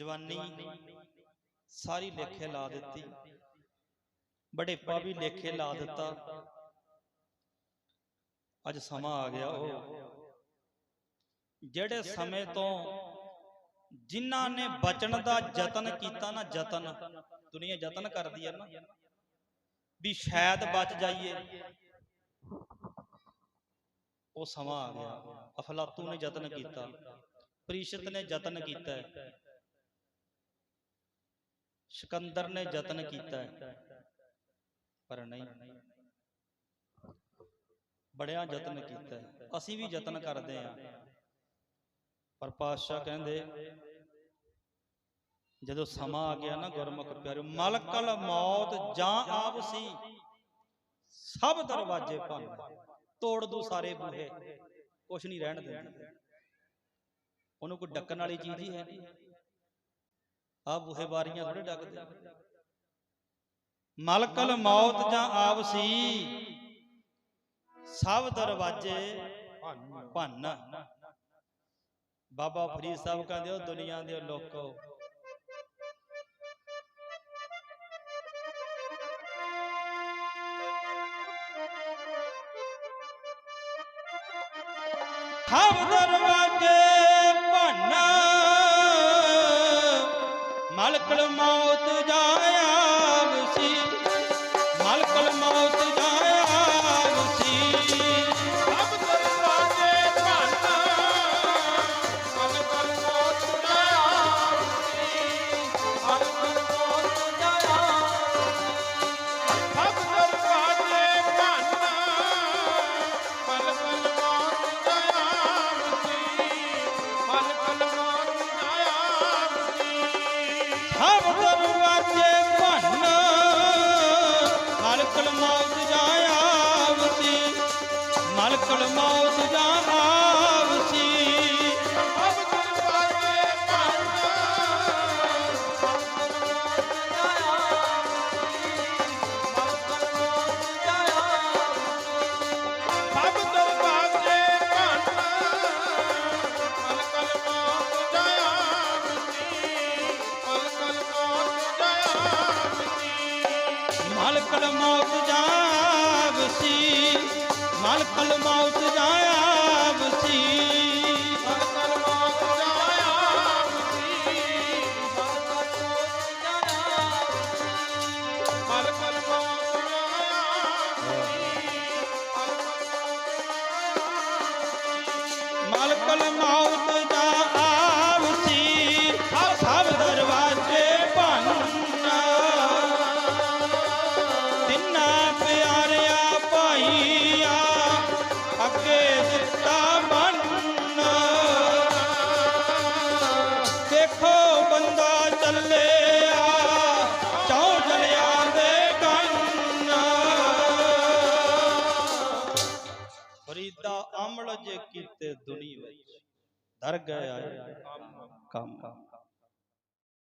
ਜਵਾਨੀ ਸਾਰੀ ਲੇਖੇ ਲਾ ਦਿੱਤੀ ਬੜੇਪਾ ਵੀ ਲੇਖੇ ਲਾ ਦਿੱਤਾ ਅੱਜ ਸਮਾਂ ਆ ਗਿਆ ਉਹ ਜਿਹੜੇ ਸਮੇਂ ਤੋਂ ਜਿਨ੍ਹਾਂ ਨੇ ਬਚਣ ਦਾ ਯਤਨ ਕੀਤਾ ਨਾ ਯਤਨ ਦੁਨੀਆ ਯਤਨ ਕਰਦੀ ਹੈ ਨਾ ਵੀ ਸ਼ਾਇਦ ਬਚ ਜਾਈਏ ਉਹ ਸਮਾਂ ਆ ਗਿਆ ਅਫਲਾਤੂ ਨੇ ਯਤਨ ਕੀਤਾ ਪ੍ਰੀਸ਼ਤ ਨੇ ਯਤਨ ਕੀਤਾ ਹੈ ਸਿਕੰਦਰ ਨੇ ਯਤਨ ਕੀਤਾ ਪਰ ਨਹੀਂ। ਬੜਿਆ ਯਤਨ ਕੀਤਾ ਅਸੀਂ ਵੀ ਯਤਨ ਕਰਦੇ ਹਾਂ। ਪਰ ਪਾਤਸ਼ਾਹ ਕਹਿੰਦੇ, ਜਦੋਂ ਸਮਾਂ ਆ ਗਿਆ ਨਾ ਗੁਰਮੁਖ ਪਿਆਰਿਓ ਮਲਕਲ ਮੌਤ ਜਾਂ ਆਪ ਸੀ, ਸਭ ਦਰਵਾਜ਼ੇ ਭੰਨ ਤੋੜ ਦੂ ਸਾਰੇ ਬੂਹੇ। ਕੁਛ ਨਹੀਂ ਰਹਿਣ ਦਿੰਦੀ। ਉਹਨੂੰ ਕੋਈ ਡੱਕਣ ਵਾਲੀ ਚੀਜ਼ ਹੀ ਹੈ। ਨਹੀਂ ਆ ਬੂਹੇ ਬਾਰੀਆਂ ਥੋੜੇ ਡੱਕਦੇ ਮਲਕਲ ਮੌਤ ਜਾਂ ਆਪ ਸੀ। ਸਭ ਦਰਵਾਜ਼ੇ ਭੰਨ। ਬਾਬਾ ਫਰੀਦ ਸਾਹਿਬ ਕਹਿੰਦੇ ਉਹ ਦੁਨੀਆ ਦੇ ਲੋਕੋ। ਸਭ ਦਰਵਾਜ਼ੇ ਮਲਕਲ ਮੌਤ ਜਾਇਆ ਮਲਕਲ ਮੌਤ ਜਾਇਆ ਵਸੀ ਸਭ ਦਰਵਾਜ਼ੇ ਭੰਨ ਸਭ ਦਰਵਾਜ਼ੇ ਭੰਨ ਮਲਕਲ ਮੌਤ ਜਾਇਆ ਮਲਕਲ ਮੌਤ ਜਾਵਸੀ ਫਰੀਦਾ ਅਮਲ ਜੇ ਕੀਤੇ ਦੁਨੀ ਵਿੱਚ ਦਰ ਗਿਆ ਕੰਮ।